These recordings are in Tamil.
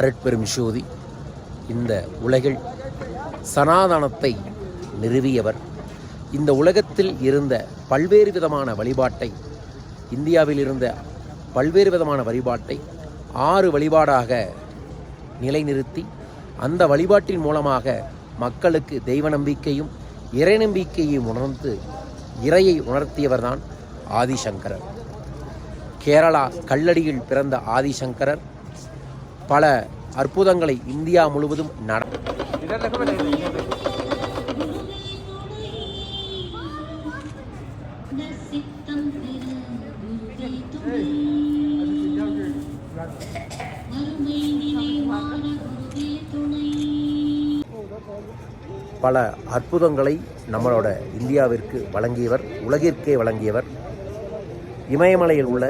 அருட்பெரும் ஜோதி. இந்த உலகில் சனாதனத்தை நிறுவியவர். இந்த உலகத்தில் இருந்த பல்வேறு விதமான வழிபாட்டை இந்தியாவில் இருந்த பல்வேறு விதமான வழிபாட்டை ஆறு வழிபாடாக நிலைநிறுத்தி அந்த வழிபாட்டின் மூலமாக மக்களுக்கு தெய்வ நம்பிக்கையும் இறை நம்பிக்கையும் உணர்ந்து இறையை உணர்த்தியவர்தான் ஆதிசங்கரர். கேரளா கல்லடியில் பிறந்த ஆதிசங்கரர் பல அற்புதங்களை இந்தியா முழுவதும் நட பல அற்புதங்களை நம்மளோட இந்தியாவிற்கு வழங்கியவர் உலகிற்கே வழங்கியவர். இமயமலையில் உள்ள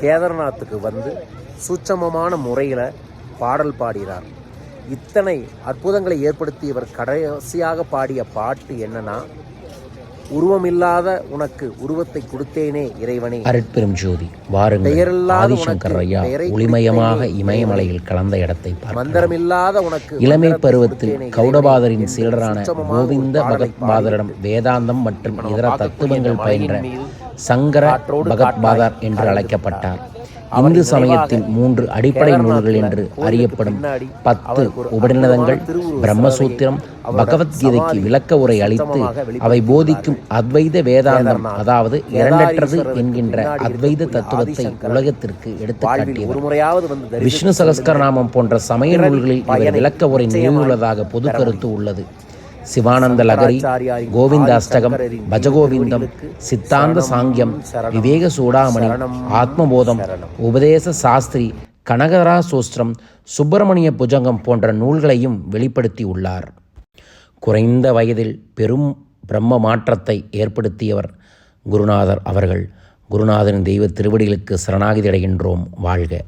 கேதார்நாத்துக்கு வந்து சூட்சமமான முறையில் பாடல் பாடினார். இத்தனை அற்புதங்களை ஏற்படுத்தியவர் கடைசியாக பாடிய பாட்டு என்னன்னா உருவமில்லாத உனக்கு உருவத்தை கொடுத்தேனே இறைவனே. அருட்பெரும் ஜோதி வாருங்கள். ஐயா ஒளிமயமாக இமயமலையில் கலந்த இடத்தை மந்திரமில்லாத உனக்கு இளமை பருவத்தில் கௌடபாதரின் சீடரான கோவிந்த பகத்பாதரிடம் வேதாந்தம் மற்றும் இதர தத்துவங்கள் பயின்ற சங்கர பகத்பாதர் என்று அழைக்கப்பட்டார். இந்து சமயத்தின் மூன்று அடிப்படை நூல்கள் என்று அறியப்படும் பத்து உபநிடதங்கள் பிரம்மசூத்திரம் பகவத்கீதைக்கு விளக்க உரை அளித்து அவை. போதிக்கும் அத்வைத வேதாந்தம் அதாவது இரண்டற்றது என்கின்ற அத்வைத தத்துவத்தை உலகத்திற்கு எடுத்து வாழ்வில் காட்டியவர். ஒரு முறையாவது வந்து தரிசித்து விஷ்ணு சகஸ்கரநாமம் போன்ற சமய நூல்களில் இவர் விளக்க உரை நிறுவியுள்ளதாக பொது கருத்து உள்ளது. சிவானந்த லகரி சங்கராச்சாரியாரின் கோவிந்த அஷ்டகம் ஆதிசங்கரரின் பஜகோவிந்தம் சித்தாந்த சாங்கியம் விவேக சூடாமணி ஆத்மபோதம். உபதேச சாஸ்திரி கனகரா சோஸ்திரம் சுப்பிரமணிய புஜங்கம் போன்ற நூல்களையும் வெளிப்படுத்தியுள்ளார் குறைந்த வயதில் பெரும் பிரம்ம மாற்றத்தை ஏற்படுத்தியவர் குருநாதர் அவர்கள். குருநாதரின் தெய்வ திருவடிகளுக்கு சரணாகதி அடைகின்றோம் வாழ்க.